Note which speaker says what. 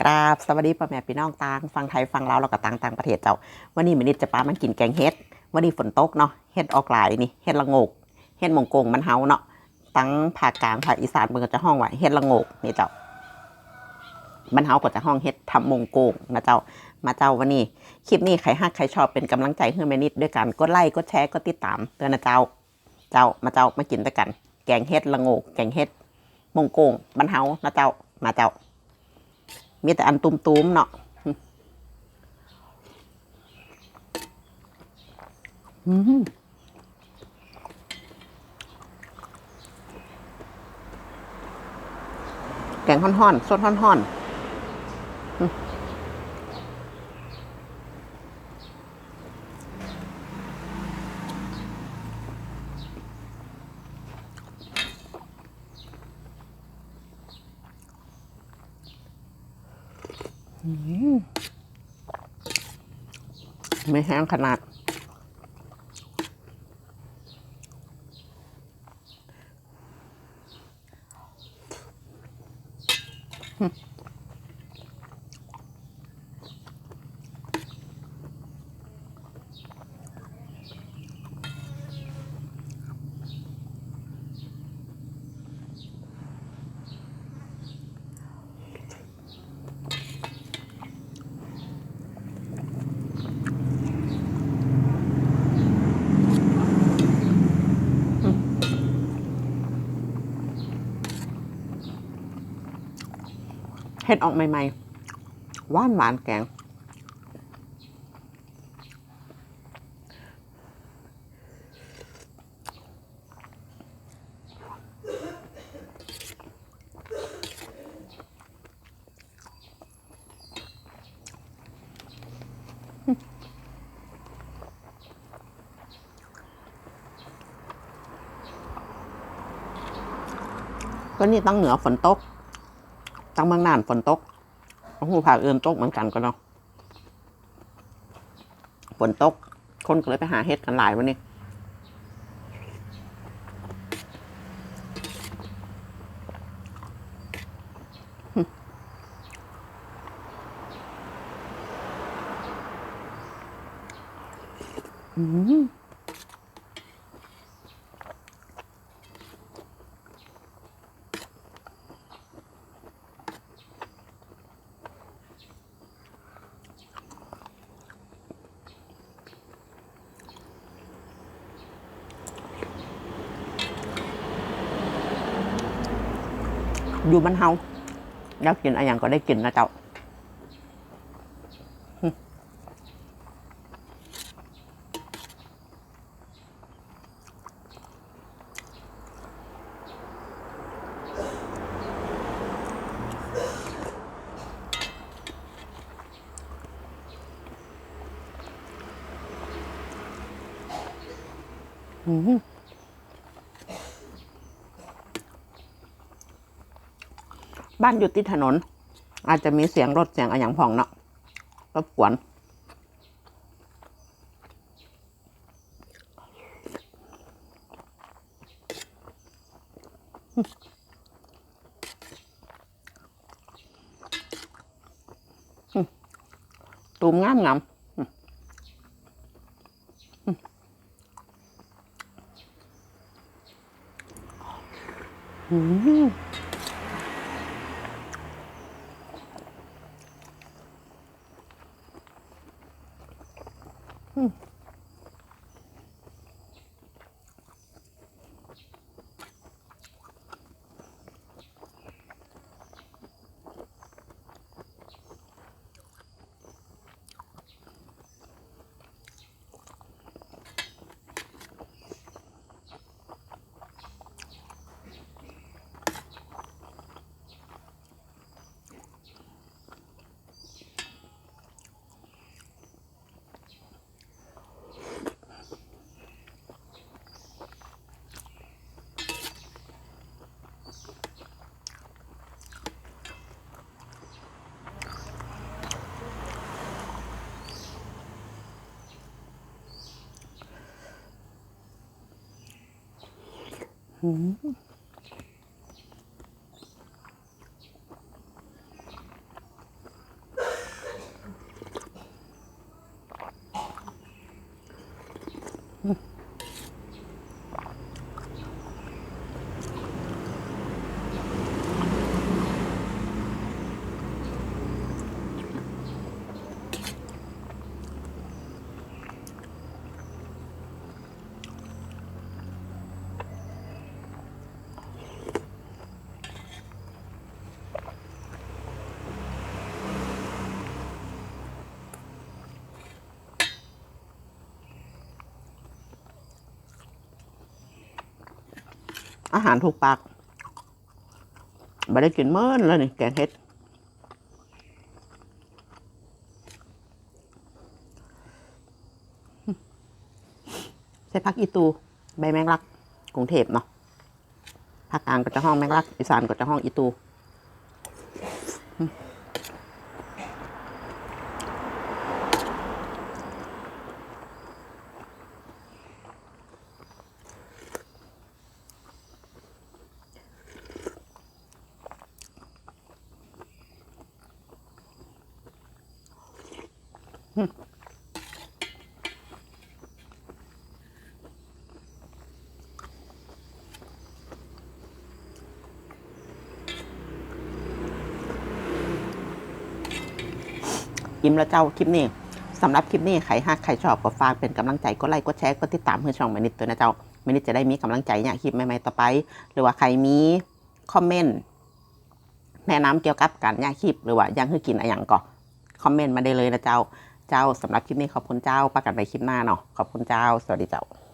Speaker 1: กราบสวัสดีพ่อแม่พี่น้องต่างฟังไทยฟังลาวแล้วก็ต่างต่างประเทศเจ้า วันนี้มินิดจะปามันกินแกงเฮ็ด วันนี้ฝนตกเนาะเฮ็ดออกหลายนี่เฮ็ดละโงกเฮ็ดมงกงมันเฮาเนาะตั้งภาคกลางภาคอีสานเมืองก็จะห้องว่าเฮ็ดละโงกนี่เจ้ามันเฮาก็จะห้องเฮ็ดทำมงโกงนะเจ้ามาเจ้าวันนี้คลิปนี้ใครฮักใครชอบเป็นกำลังใจให้แม่นิดด้วยกันกดไลค์กดแชร์กดติดตามเตือนนะเจ้า เจ้ามาเจ้ามากินด้วยกัน แกงเฮ็ดละโงกแกงเฮ็ดมงโกงมันเฮานะเจ้ามาเจ้า มีแต่อันตุ้มๆเนาะอืมแกงห่อนๆสดห่อนๆ ไม่แห้งขนาด เห็ดออกใหม่ๆหวานหวานแกงวันนี้ตั้งเหนือฝนตก ตั้งเมืองน่านฝนตกโอ้โหภาคอื่นตกเหมือนกันก็เนาะฝนตก คนก็เลยไปหาเห็ดกันหลายวันนี้อืม อยู่บ้านเฮาอยากกินอะไรอย่างก็ได้กินนะเจ้าอืม บ้านอยู่ติดถนน อาจจะมีเสียงรถเสียงอะไรอย่างผ่องเนาะรบกวนตูมงามงามอืม อื ม อาหารถูกปากไม่ได้กินเมื่อนแล้วนี่แกงเห็ดใส่ผักอีตู ใบแมงลัก กรุงเทพเนาะภาคกลางก็จะห้องแมงลัก อีสานก็จะห้องอีตู อิ่มแล้วเจ้าคลิปนี้สำหรับคลิปนี้ใครฮักใครชอบก็ฝากเป็นกำลังใจกดไลค์กดแชร์กดติดตามเพื่อช่องแมนิดตัวนะเจ้าแมนิดจะได้มีกำลังใจเนี่ยคลิปใหม่ๆต่อไป หรือว่าใครมีคอมเมนต์แนะนำเกี่ยวกับการย่างคลิปหรือว่าย่างคือกินอะไรอย่างก็คอมเมนต์มาได้เลยนะเจ้า เจ้าสำหรับคลิปนี้ขอบคุณเจ้าประกันไปคลิปหน้าเนาะขอบคุณเจ้า สวัสดีเจ้า